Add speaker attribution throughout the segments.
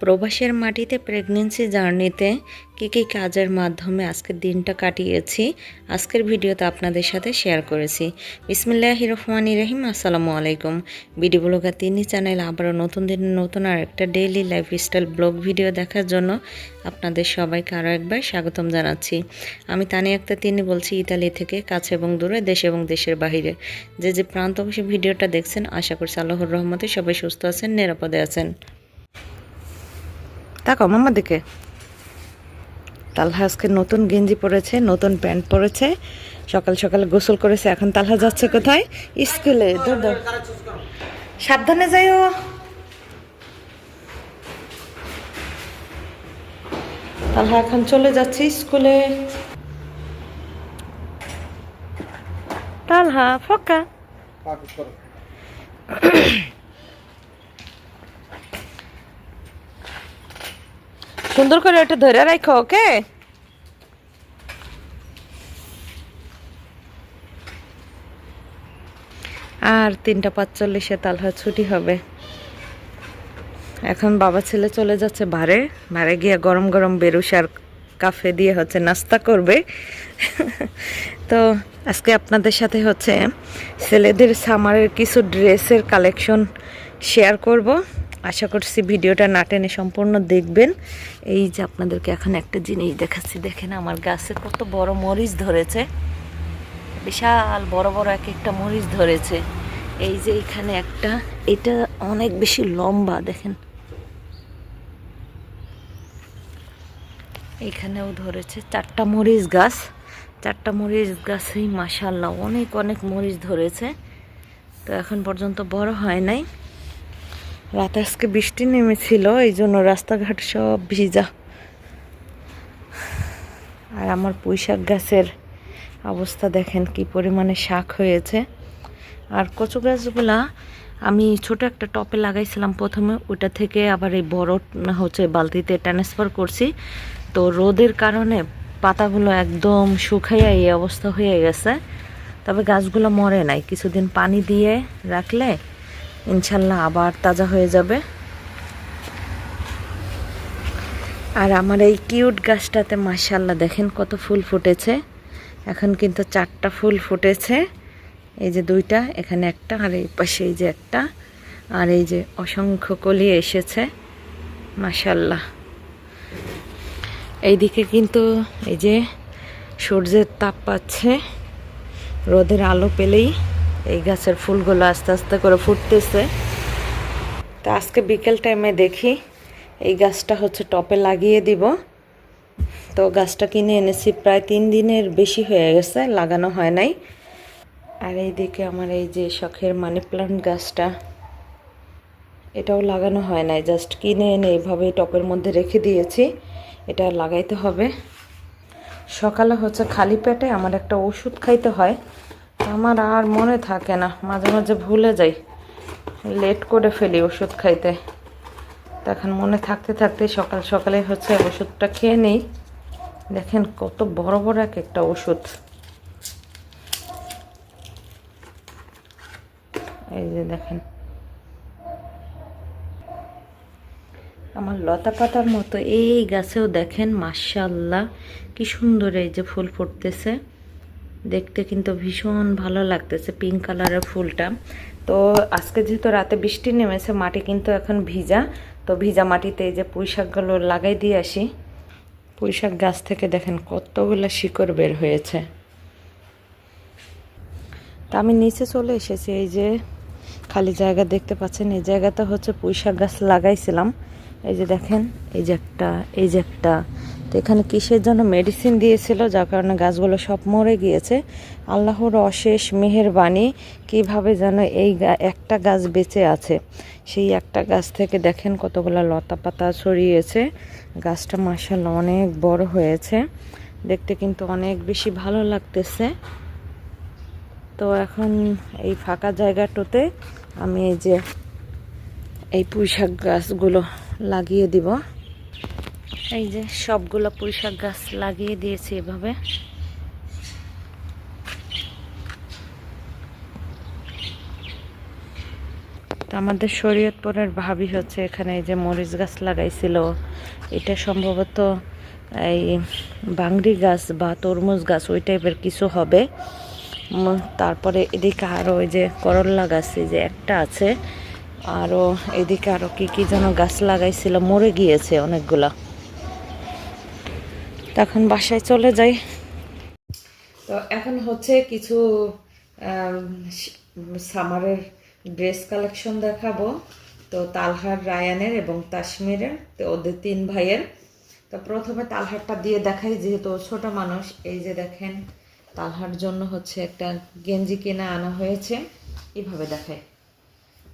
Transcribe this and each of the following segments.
Speaker 1: প্রবাসের মাটিতে প্রেগনেন্সি জার্নিতে কী কী কাজের মাধ্যমে আজকের দিনটা কাটিয়েছি, আজকের ভিডিওতে আপনাদের সাথে শেয়ার করেছি। বিসমিল্লাহ রহমানি রহিম, আসসালামু আলাইকুম। বিডি ব্লগার তিনি চ্যানেল আবারও নতুন দিন, নতুন আর একটা ডেইলি লাইফস্টাইল ব্লগ ভিডিও দেখার জন্য আপনাদের সবাইকে আরও একবার স্বাগতম জানাচ্ছি। আমি তানি একটা তিনি বলছি, ইতালি থেকে কাছে এবং দূরে, দেশ এবং দেশের বাহিরে। যে যে প্রান্ত ভিডিওটা দেখছেন, আশা করছি আল্লাহর রহমতে সবাই সুস্থ আছেন, নিরাপদে আছেন। তাকাও, মামার দিকে। তালহা আজকে নতুন গেঞ্জি পরেছে, নতুন প্যান্ট পরেছে, সকাল সকাল গোসল করেছে, এখন তালহা যাচ্ছে কোথায়? স্কুলে। সাবধানে যাইও। তালহা এখন চলে যাচ্ছে স্কুলে। তালহা ফকা সুন্দর করে ওটা ধরে রাখো, ওকে? আর তিনটা পাঁচচল্লিশে তালহা ছুটি হবে। এখন বাবা ছেলে চলে যাচ্ছে বারে। বারে গিয়ে গরম গরম বেরুসার কাফে দিয়ে হচ্ছে নাস্তা করবে। তো আজকে আপনাদের সাথে হচ্ছে ছেলেদের সামারের কিছু ড্রেসের কালেকশন শেয়ার করব। আশা করছি ভিডিওটা না টেনে সম্পূর্ণ দেখবেন। এই যে আপনাদেরকে এখন একটা জিনিস দেখাচ্ছি, দেখেন আমার গাছে কত বড় মরিচ ধরেছে। বিশাল বড় বড় এক একটা মরিচ ধরেছে। এই যে এখানে একটা, এটা অনেক বেশি লম্বা, দেখেন। এখানেও ধরেছে চারটা মরিচ গাছ। চারটা মরিচ গাছেই মাসাল্লাহ অনেক অনেক মরিচ ধরেছে। তো এখন পর্যন্ত বড় হয় নাই। রাতে আজকে বৃষ্টি নেমেছিল এই জন্য রাস্তাঘাট সব ভিজা। আর আমার পুঁইশাক গাছের অবস্থা দেখেন কি পরিমাণে শাক হয়েছে। আর কচু গাছগুলা আমি ছোট একটা টপে লাগাইছিলাম প্রথমে, ওটা থেকে আবার এই বড় হচ্ছে বালতিতে ট্রান্সফার করছি। তো রোদের কারণে পাতাগুলো একদম শুকাইয়া এই অবস্থা হয়ে গেছে। তবে গাছগুলো মরে নাই। কিছুদিন পানি দিয়ে রাখলে ইনশাল্লাহ আবার তাজা হয়ে যাবে। আর আমার এই কিউট গাছটাতে মাশাল্লাহ দেখেন কত ফুল ফুটেছে। এখন কিন্তু চারটা ফুল ফুটেছে। এই যে দুইটা, এখানে একটা, আর এই পাশে এই যে একটা, আর এই যে অসংখ্য কলি এসেছে। মাশাল্লাহ এইদিকে কিন্তু এই যে সূর্যের তাপ পাচ্ছে, রোদের আলো পেলেই। এই গাছের ফুলগুলো আস্তে আস্তে করে ফুটতেছে। তো আজকে বিকেল টাইমে দেখি এই গাছটা হচ্ছে টপে লাগিয়ে দিব। তো গাছটা কিনে এনেছি প্রায় তিন দিনের বেশি হয়ে গেছে, লাগানো হয় নাই। আর এইদিকে আমার এই যে শখের মানি প্লান্ট গাছটা, এটাও লাগানো হয় নাই। জাস্ট কিনে এনে এইভাবে টপের মধ্যে রেখে দিয়েছি, এটা লাগাইতে হবে। সকালে হচ্ছে খালি পেটে আমার একটা ওষুধ খাইতে হয়। আমার আর মনে থাকে না, মাঝে মাঝে ভুলে যাই। লেট করে ফেলি ওষুধ খাইতে। তখন মনে থাকতে থাকতে সকাল সকালে হচ্ছে ওষুধটা খেয়ে নেই। দেখেন কত বড় বড় এক একটা ওষুধ। এই যে দেখেন। আমার লতা পাতার মতো এই গাছেও দেখেন মাশাল্লাহ কি সুন্দর এই যে ফুল ফুটতেছে। দেখতে কিন্তু ভীষণ ভালো লাগতেছে পিঙ্ক কালারের ফুলটা। তো আজকে যেহেতু রাতে বৃষ্টি নেমেছে, মাটি কিন্তু এখন ভিজা। তো ভিজা মাটিতে এই যে পুঁই শাকগুলো লাগাই দিয়ে আসি। পুঁই শাক গাছ থেকে দেখেন কতগুলো শিকড় বের হয়েছে। তা আমি নিচে চলে এসেছি, এই যে খালি জায়গা দেখতে পাচ্ছেন, এই জায়গাটা হচ্ছে পুঁই শাক গাছ লাগাইছিলাম। এই যে দেখেন, এই যে একটা, এই যে একটা। তো এখানে কিসের জন্য মেডিসিন দিয়েছিল? যার কারণে গাছগুলো সব মরে গিয়েছে। আল্লাহর অশেষ মেহেরবানি কীভাবে যেন এই একটা গাছ বেঁচে আছে। সেই একটা গাছ থেকে দেখেন কতগুলো লতা পাতা ছড়িয়েছে। গাছটা মাসাল্লাহ অনেক বড় হয়েছে। দেখতে কিন্তু অনেক বেশি ভালো লাগতেছে। তো এখন এই ফাঁকা জায়গাটাতে আমি এই যে, এই পুঁইশাক গাছগুলো লাগিয়ে দিব। এই যে সবগুলো পুঁইশাক গাছ লাগিয়ে দিয়েছি এভাবে। আমাদের শরীয়তপুরের ভাবি হচ্ছে এখানে এই যে মরিচ গাছ লাগাইছিল। এটা সম্ভবত এই বাংরি গাছ বা তরমুজ গাছ, ওই টাইপের কিছু হবে। তারপরে এদিকে আরও ওই যে করল্লা গাছ, এই যে একটা আছে। আরও এদিকে আরও কি কি যেন গাছ লাগাইছিল, মরে গিয়েছে অনেকগুলা। তখন বাসায় চলে যাই। তো এখন হচ্ছে কিছু সামারের ড্রেস কালেকশন দেখাবো। তো তালহার রায়ানের এবং তাসমিরের, তো ওদের তিন ভাইয়ের। তো প্রথমে তালহারটা দিয়ে দেখাই, যেহেতু ছোট মানুষ, এই যে দেখেন, তালহার জন্য হচ্ছে একটা গেঞ্জি কিনে আনা হয়েছে। এইভাবে দেখায়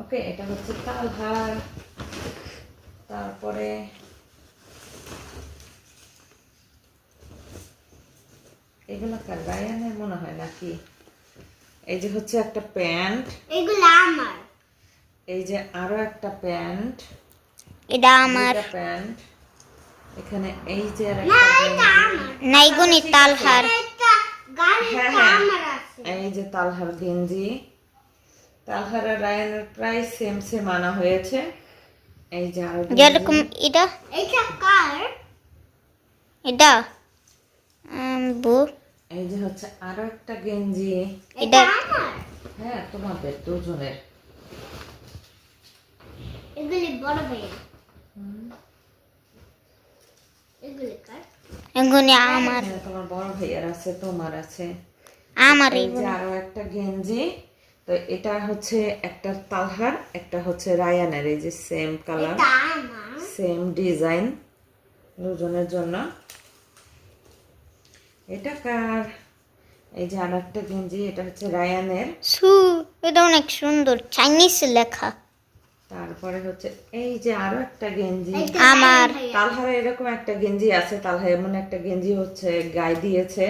Speaker 1: ওকে, এটা হচ্ছে তালহার। তারপরে এগুলো কার? রায়ানের মনে হয় নাকি? এই যে হচ্ছে একটা প্যান্ট।
Speaker 2: এগুলো আমার।
Speaker 1: এই যে আরও একটা প্যান্ট।
Speaker 2: এটা আমার।
Speaker 1: প্যান্ট। এখানে এই যে আর
Speaker 2: না
Speaker 1: একটা
Speaker 3: নাইগুনি তালহার।
Speaker 1: হ্যাঁ হ্যাঁ।
Speaker 2: আমার আছে।
Speaker 1: এই যে তালহার গেঞ্জি। তালহার আর রায়ানের প্রায় সেম সেম আনা হয়েছে। এই যে আরও
Speaker 3: যেরকম এটা।
Speaker 2: এটা কার?
Speaker 3: এটা বু
Speaker 1: এই যে হচ্ছে আরও একটা গেঞ্জি।
Speaker 2: এটা
Speaker 1: হ্যাঁ তোমাদের দুজনের।
Speaker 2: এগুলি বড় ভাইয়া। এগুলি কার?
Speaker 3: এগুনি আমার।
Speaker 1: হ্যাঁ, তোমার বড় ভাইয়ার আছে তোমার আছে।
Speaker 3: আমার
Speaker 1: এই আরও একটা গেঞ্জি তো এটা হচ্ছে একটা তালহার একটা হচ্ছে রায়ানের এই যে সেম কালার সেম ডিজাইন দুজনের জন্য। এটা কার? এই যে আর একটা গেঞ্জি এটা হচ্ছে রায়ানের।
Speaker 3: সু এটা অনেক সুন্দর চাইনিজ লেখা।
Speaker 1: তারপরে হচ্ছে এই যে আরও একটা গেঞ্জি।
Speaker 3: আমার।
Speaker 1: তালহারে এরকম একটা গেঞ্জি আছে তালহা এমন একটা গেঞ্জি হচ্ছে গায়ে দিয়েছে।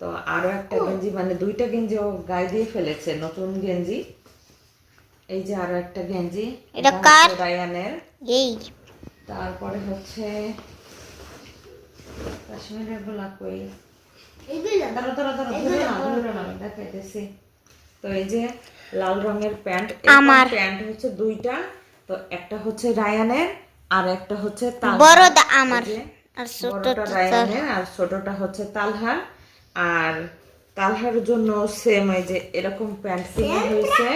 Speaker 1: তো আরও একটা গেঞ্জি মানে দুইটা গেঞ্জি ও গায়ে দিয়ে ফেলেছে নতুন গেঞ্জি। এই যে আরও একটা গেঞ্জি
Speaker 3: এটা কার?
Speaker 1: রায়ানের।
Speaker 3: এই।
Speaker 1: তারপরে হচ্ছে কাশ্মীরের গোলাপ কই? দেখাইতেছি তো এই যে লাল রঙের প্যান্ট
Speaker 3: আমার।
Speaker 1: প্যান্ট হচ্ছে দুইটা। তো একটা হচ্ছে রায়ানের আর একটা হচ্ছে তালহার।
Speaker 3: বড়টা আমার
Speaker 1: এই যে
Speaker 3: আর ছোট
Speaker 1: বড়টা রায়ানের আর ছোটটা হচ্ছে তালহার। আর তালহার জন্য সেম এই যে এরকম প্যান্ট কিনা হয়েছে।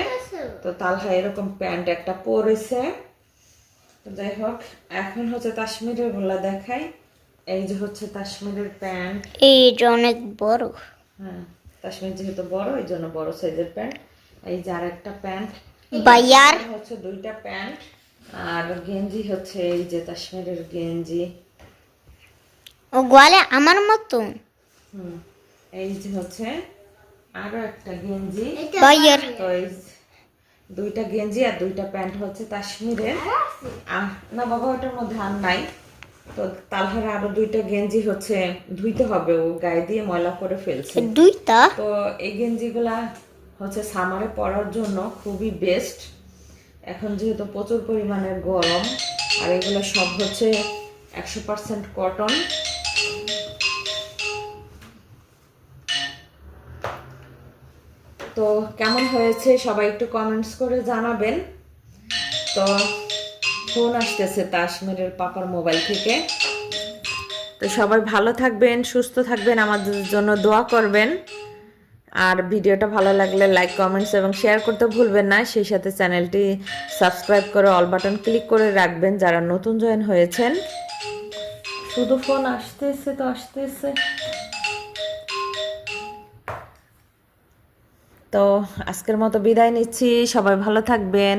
Speaker 1: তো তালহা এরকম প্যান্ট একটা পরেছে। তো যাই হোক এখন হচ্ছে কাশ্মীরের গোলা দেখাই। এই যে হচ্ছে কাশ্মীরের প্যান্ট।
Speaker 3: এই যে অনেক বড়।
Speaker 1: হ্যাঁ কাশ্মীর যেহেতু বড় এই জন্য বড় সাইজের প্যান্ট। এই যে আর একটা প্যান্ট
Speaker 3: বাইয়ার
Speaker 1: হচ্ছে দুইটা প্যান্ট। আর গেঞ্জি হচ্ছে এই যে কাশ্মীরের গেঞ্জি।
Speaker 3: ও গোয়ালে আমার মতন?
Speaker 1: হুম এই যে হচ্ছে আরও একটা গেঞ্জি।
Speaker 3: বাইয়ার
Speaker 1: তো এই দুইটা গেঞ্জি আর দুইটা প্যান্ট হচ্ছে কাশ্মীরের। আহ, না বাবা ওটার মধ্যে আর নাই। তো তালহার আরও দুইটা গেঞ্জি হচ্ছে ধুইতে হবে ও গায়ে দিয়ে ময়লা করে ফেলছে।
Speaker 3: দুইটা?
Speaker 1: তো এই গেঞ্জিগুলা হচ্ছে সামারে পরার জন্য খুবই বেস্ট এখন যেহেতু প্রচুর পরিমাণে গরম আর এগুলো সব হচ্ছে একশো পার্সেন্ট কটন তো কেমন হয়েছে সবাই একটু কমেন্টস করে জানাবেন। তো ফোন আসতেছে তাসমিরের পাপার মোবাইল থেকে। তো সবাই ভালো থাকবেন সুস্থ থাকবেন আমাদের জন্য দোয়া করবেন। আর ভিডিওটা ভালো লাগলে লাইক কমেন্টস এবং শেয়ার করতে ভুলবেন না। সেই সাথে চ্যানেলটি সাবস্ক্রাইব করে অল বাটন ক্লিক করে রাখবেন যারা নতুন জয়েন হয়েছেন। শুধু ফোন আসতেছে তো আসতেছে। তো আজকের মতো বিদায় নিচ্ছি। সবাই ভালো থাকবেন।